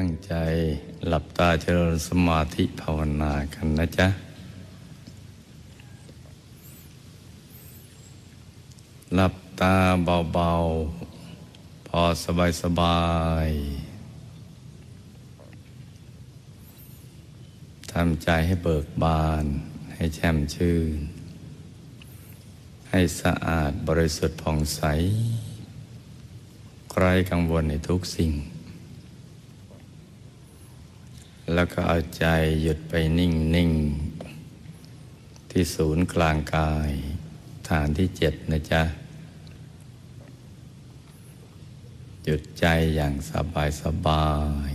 ตั้งใจหลับตาเจริญสมาธิภาวนากันนะจ๊ะ หลับตาเบาๆ พอสบายๆทำใจให้เบิกบาน ให้แช่มชื่น ให้สะอาดบริสุทธิ์ผ่องใสไร้กังวลในทุกสิ่ง แล้วก็เอาใจหยุดไปนิ่งนิ่งๆที่ศูนย์กลางกาย ฐานที่เจ็ดนะจ๊ะ หยุดใจอย่างสบายสบาย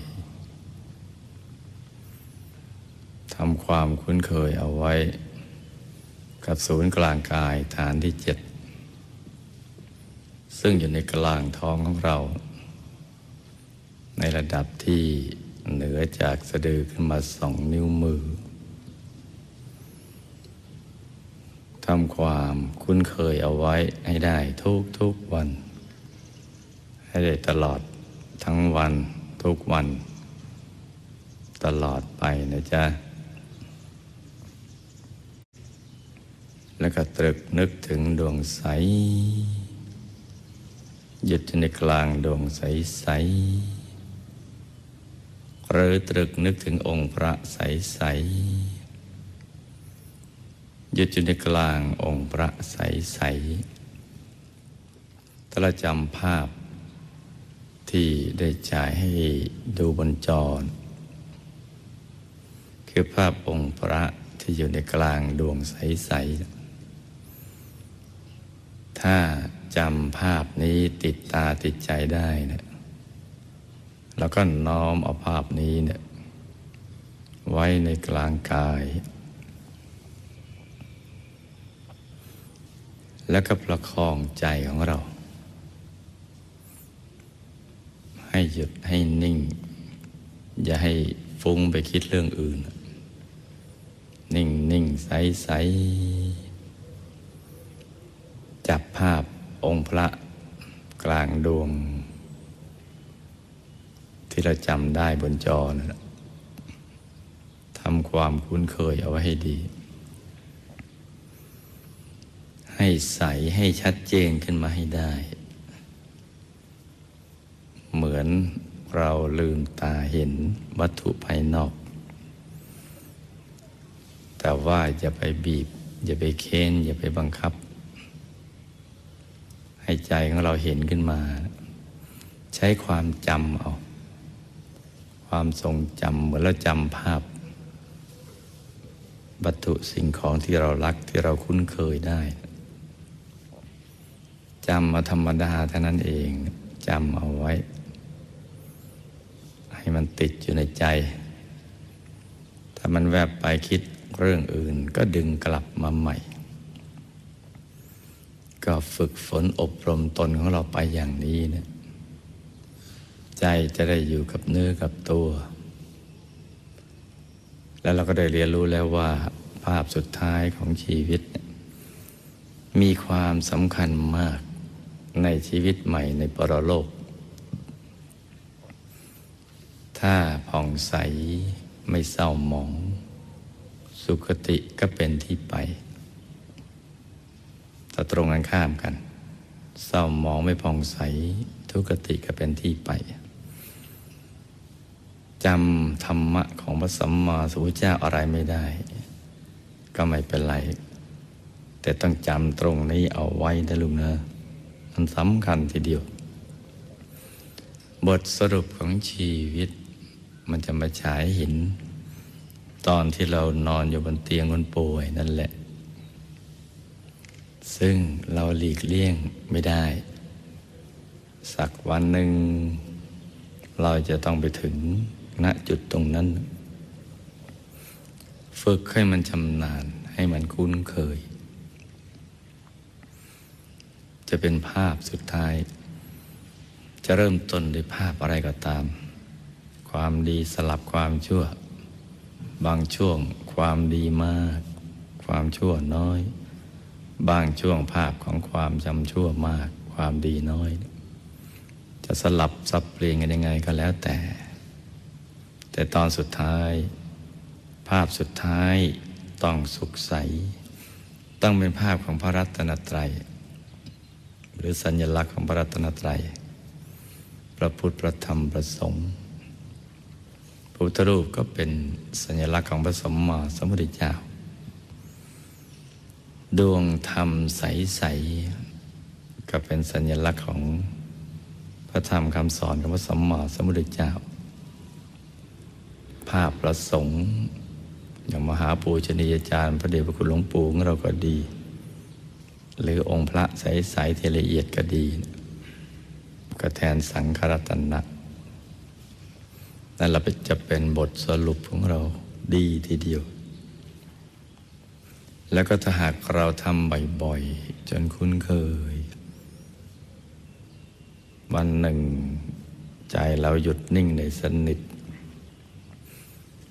ทำความคุ้นเคยเอาไว้ กับศูนย์กลางกายฐานที่เจ็ดซึ่งอยู่ในกลางท้องของเรา ในระดับที่ เหนือจากสะดือขึ้นมาสองนิ้วมือทำความคุ้นเคยเอาไว้ให้ได้ทุกทุกวัน ให้ได้ตลอดทั้งวันทุกวัน ตลอดไปนะจ๊ะ แล้วก็ตรึกนึกถึงดวงใสหยุดในกลางดวงใสใส หรือตรึกนึกถึงองค์พระใสใสหยุดอยู่ในกลางองค์พระใสใสถ้าเราจำภาพที่ได้จ่ายให้ดูบนจอคือภาพองค์พระที่อยู่ในกลางดวงใส ๆ ถ้าจำภาพนี้ติดตาติดใจได้นะ แล้วก็น้อมเอาภาพนี้เนี่ยไว้ในกลางกาย แล้วก็ประคองใจของเรา ให้หยุดให้นิ่ง อย่าให้ฟุ้งไปคิดเรื่องอื่น นิ่งนิ่งใสใสจับภาพองค์พระกลางดวง ที่เราจำได้บนจอนะทำความคุ้นเคยเอาไว้ให้ดี ให้ใสให้ชัดเจนขึ้นมาให้ได้ เหมือนเราลืมตาเห็นวัตถุภายนอก แต่ว่าอย่าไปบีบ อย่าไปเค้น อย่าไปบังคับ ให้ใจของเราเห็นขึ้นมา ใช้ความจำเอา ความทรงจำเหมือนเราจำภาพ วัตถุสิ่งของที่เรารักที่เราคุ้นเคยได้จำมาธรรมดาเท่านั้นเองจำเอาไว้ ให้มันติดอยู่ในใจ ถ้ามันแวบไปคิดเรื่องอื่นก็ดึงกลับมาใหม่ ก็ฝึกฝนอบรมตนของเราไปอย่างนี้เนะ ใจจะได้อยู่กับเนื้อกับตัว แล้วเราก็ได้เรียนรู้แล้วว่า ภาพสุดท้ายของชีวิต มีความสำคัญมากในชีวิตใหม่ในปรโลก ถ้าผ่องใสไม่เศร้าหมอง สุขติก็เป็นที่ไปแต่ตรงกันข้ามกัน เศร้าหมองไม่ผ่องใสทุกติก็เป็นที่ไป จำธรรมะของพระสัมมาสัมพุทธเจ้าอะไรไม่ได้ ก็ไม่เป็นไร แต่ต้องจำตรงนี้เอาไว้นะลุงนะมันสำคัญทีเดียว บทสรุปของชีวิต มันจะมาฉายห็นตอนที่เรานอนอยู่บนเตียงคนป่วยนั่นแหละ ซึ่งเราหลีกเลี่ยงไม่ได้ สักวันหนึ่งเราจะต้องไปถึง ณจุดตรงนั้น ฝึกให้มันชำนาญให้มันคุ้นเคย จะเป็นภาพสุดท้าย จะเริ่มต้นด้วยภาพอะไรก็ตาม ความดีสลับความชั่ว บางช่วงความดีมาก ความชั่วน้อย บางช่วงภาพของความจำชั่วมาก ความดีน้อย จะสลับสับเปลี่ยนกันยังไงก็แล้วแต่ แต่ตอนสุดท้าย ภาพสุดท้ายต้องสุขใส ต้องเป็นภาพของพระรัตนตรัย หรือสัญลักษณ์ของพระรัตนตรัย พระพุทธพระธรรมพระสงฆ์พระพุทธรูปก็เป็นสัญลักษณ์ของพระสมมาสมุทธเจ้า ดวงธรรมใสๆก็เป็นสัญลักษณ์ของพระธรรมคำสอนของพระสมมาสมพุทธเจ้า ภาพประสงค์ อย่างมหาปูชนียาจารย์ พระเดชพระคุณหลวงปู่ของเราก็ดี หรือองค์พระใสๆที่ละเอียดก็ดีก็แทนสังขรัตนะนั่นเราจะเป็นบทสรุปของเราดีทีเดียว แล้วก็ถ้าหากเราทำบ่อยๆ จนคุ้นเคย วันหนึ่งใจเราหยุดนิ่งในสนิท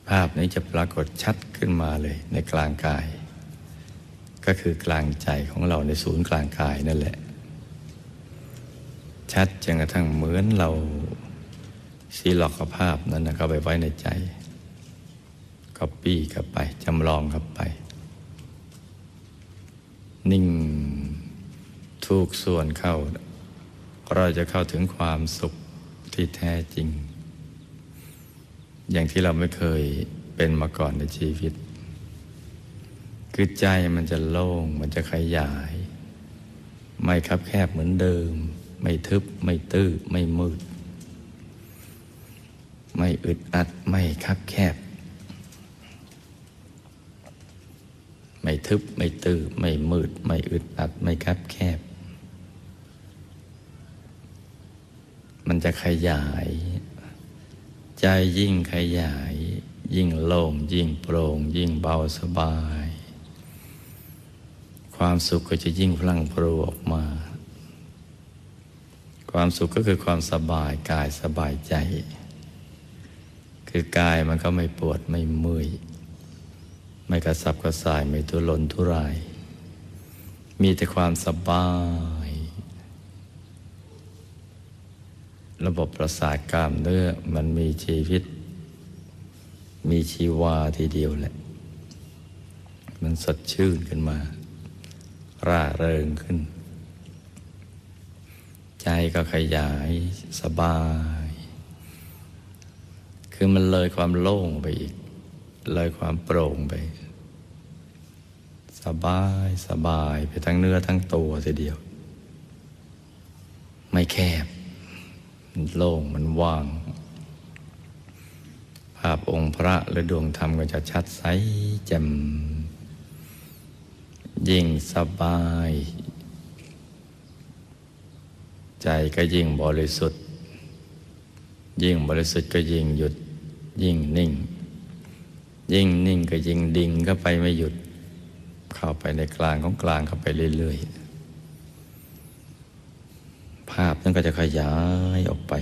ภาพนี้จะปรากฏชัดขึ้นมาเลยในกลางกาย ก็คือกลางใจของเราในศูนย์กลางกายนั่นแหละ ชัดจนกระทั่งเหมือนเราซีล็อกภาพนั้นนะเข้าไปไว้ในใจก็ปี้เข้าไปจำลองเข้าไป นิ่งทุกส่วนเข้า เราจะเข้าถึงความสุขที่แท้จริง อย่างที่เราไม่เคยเป็นมาก่อนในชีวิต คือใจมันจะโล่ง มันจะขยาย ไม่คับแคบเหมือนเดิม ไม่ทึบ ไม่ตื้อ ไม่มืด ไม่อึดอัด ไม่คับแคบ ไม่ทึบ ไม่ตื้อ ไม่มืด ไม่อึดอัด ไม่คับแคบ มันจะขยาย ใจยิ่งขยาย ยิ่งโล่งยิ่งโปร่ง ยิ่งเบาสบาย ความสุขก็จะยิ่งพลั่งพรูออกมา ความสุขก็คือความสบายกายสบายใจ คือกายมันก็ไม่ปวดไม่เมื่อยไม่กระสับกระส่ายไม่ทุรนทุราย มีแต่ความสบาย ระบบประสาทกล้ามเนื้อมันมีชีวิต มีชีวาทีเดียวแหละ มันสดชื่นขึ้นมา ร่าเริงขึ้น ใจก็ขยายสบาย คือมันเลยความโล่งไปอีก เลยความโปร่งไป สบายสบายไปทั้งเนื้อทั้งตัวทีเดียว ไม่แคบ มันโล่งมันว่าง ภาพองค์พระหรือดวงธรรมก็จะชัดใสแจ่มยิ่งสบาย ใจก็ยิ่งบริสุทธิ์ ยิ่งบริสุทธิ์ก็ยิ่งหยุดยิ่งนิ่ง ยิ่งนิ่งก็ยิ่งดิ่งก็ไปไม่หยุด เข้าไปในกลางของกลางเข้าไปเรื่อยๆาพนั้นก็จะขยายออกไป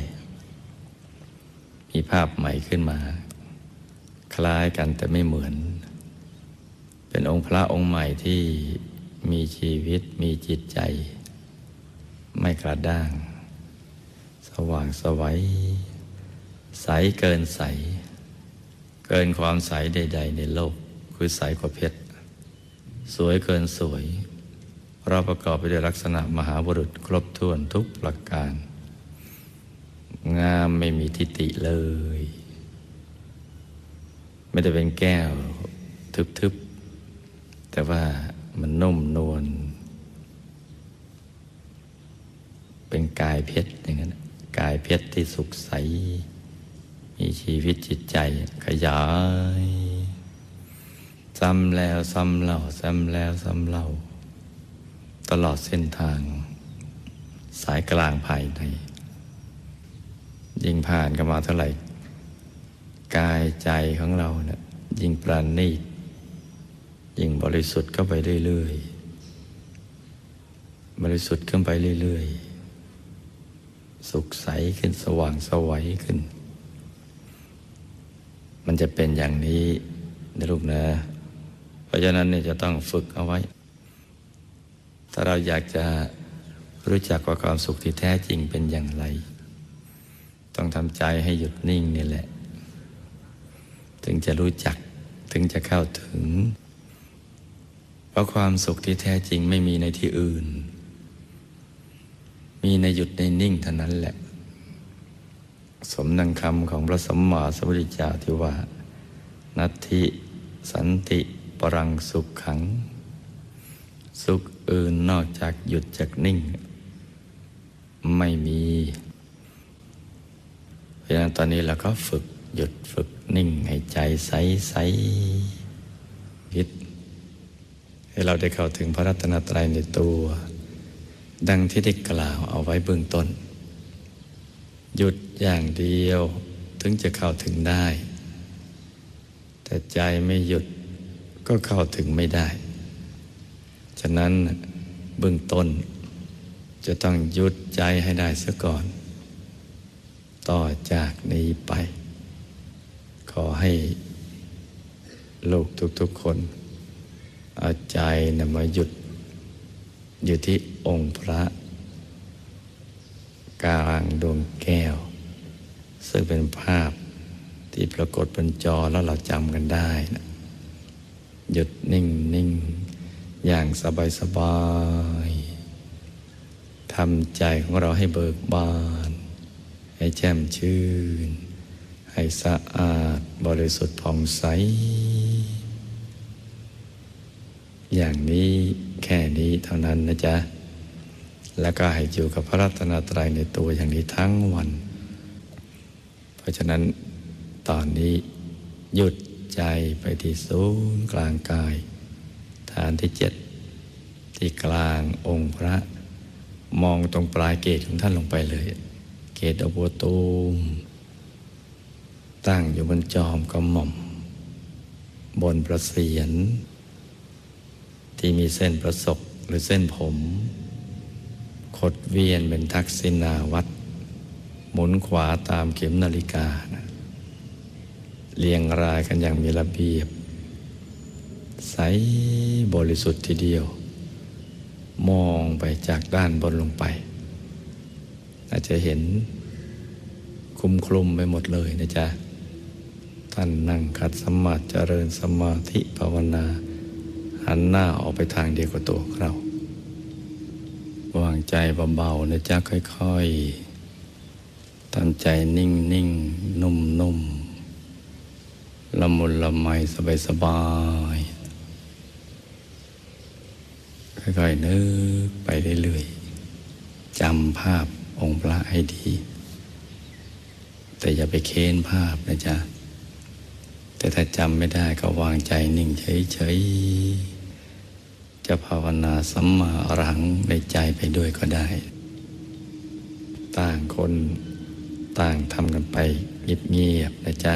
มีภาพใหม่ขึ้นมา คล้ายกันแต่ไม่เหมือน เป็นองค์พระองค์ใหม่ที่มีชีวิตมีจิตใจ ไม่กระด้าง สว่างสวัยใสเกินใส เกินความใสใด ๆ ในโลก คือใสกว่าเพชร สวยเกินสวย เราประกอบไปด้วยลักษณะมหาบุรุษครบถ้วนทุกประการ งามไม่มีทิฏฐิเลย ไม่ได้เป็นแก้วทึบๆ แต่ว่ามันนุ่มนวลเป็นกายเพชรอย่างนั้นกายเพชรที่สุขใส มีชีวิตจิตใจขยาย ซ้ำแล้วซ้ำเล่าซ้ำแล้วซ้ำเล่า ตลอดเส้นทาง สายกลางภายใน ยิ่งผ่านกันมาเท่าไหร่ กายใจของเราเนะี่ยยิ่งปราณีตยิ่งบริสุทธิ์เข้าไปเรื่อยๆ บริสุทธิ์ขึ้นไปเรื่อยๆ สุขใสขึ้นสว่างสวัยขึ้น มันจะเป็นอย่างนี้นะลูกนะ เพราะฉะนั้นเนี่ยจะต้องฝึกเอาไว้ ถ้าเราอยากจะรู้จักว่าความสุขที่แท้จริงเป็นอย่างไร ต้องทำใจให้หยุดนิ่งนี่แหละ ถึงจะรู้จักถึงจะเข้าถึง เพราะความสุขที่แท้จริงไม่มีในที่อื่น มีในหยุดในนิ่งเท่านั้นแหละ สมดังคำของพระสัมมาสัมพุทธเจ้าที่ว่า นัตถิสันติปรังสุขขัง สุข อื่นนอกจากหยุดจากนิ่ง ไม่มีเพราะฉะนั้นตอนนี้เราก็ฝึกหยุดฝึกนิ่งให้ใจใสใสคิด ให้เราได้เข้าถึงพระรัตนตรัยในตัว ดังที่ได้กล่าวเอาไว้เบื้องต้น หยุดอย่างเดียวถึงจะเข้าถึงได้ แต่ใจไม่หยุดก็เข้าถึงไม่ได้ ฉะนั้นเบื้องต้น จะต้องหยุดใจให้ได้ซะก่อน ต่อจากนี้ไป ขอให้ลูกทุกๆคน เอาใจนำมาหยุด อยู่ที่องค์พระ กลางดวงแก้ว ซึ่งเป็นภาพที่ปรากฏบนจอแล้วเราจำกันได้นะหยุดนิ่งนิ่ง อย่างสบายสบายทำใจของเราให้เบิกบาน ให้แจ่มชื่น ให้สะอาดบริสุทธิ์ผ่องใส อย่างนี้แค่นี้เท่านั้นนะจ๊ะ แล้วก็ให้อยู่กับพระรัตนตรัยในตัวอย่างนี้ทั้งวัน เพราะฉะนั้นตอนนี้หยุดใจไปที่ศูนย์กลางกาย ฐานที่เจ็ดที่กลางองค์พระ มองตรงปลายเกศของท่านลงไปเลย เกศอโบตูม ตั้งอยู่บนจอมกระหม่อม บนประเสียน ที่มีเส้นประศกหรือเส้นผม ขดเวียนเป็นทักษิณาวัดหมุนขวาตามเข็มนาฬิกา เรียงรายกันอย่างมีระเบียบ ใสบริสุทธิ์ทีเดียว มองไปจากด้านบนลงไป อาจจะเห็นคุมคลุมไปหมดเลยนะจ๊ะ ท่านนั่งขัดสมาธิเจริญสมาธิภาวนา หันหน้าออกไปทางเดียวกับตัวเราวางใจเบาๆนะจ๊ะค่อยๆทำใจนิ่งๆนุ่มๆละมุนละไมสบายๆ ค่อยๆนึกไปเรื่อยๆจำภาพองค์พระให้ดี แต่อย่าไปเค้นภาพนะจ๊ะ แต่ถ้าจำไม่ได้ก็วางใจนิ่งเฉยๆ จะภาวนาสัมมาอรังในใจไปด้วยก็ได้ ต่างคนต่างทำกันไปเงียบๆนะจ๊ะ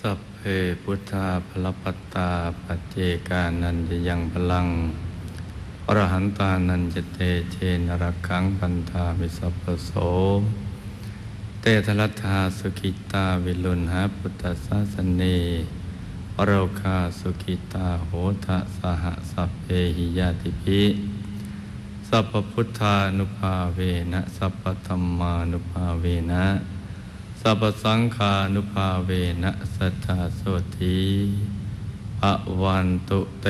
สัพเพพุทธาพลปัตตาปัจเจกานันจะยังพลังอรหันตานันจะเตเชนรักขังพันธามิสัพโสเตทลัทธาสุกิตาวิลุณหาพุทธศาสเนโรคาสุกิตาโหทะสหสัพเพหิยาติภิสัพพุทธานุภาเวนะสัพพธรรมานุภาเวนะ สัพสังขานุภาเวนะสัทธาโสธีภวันตุเต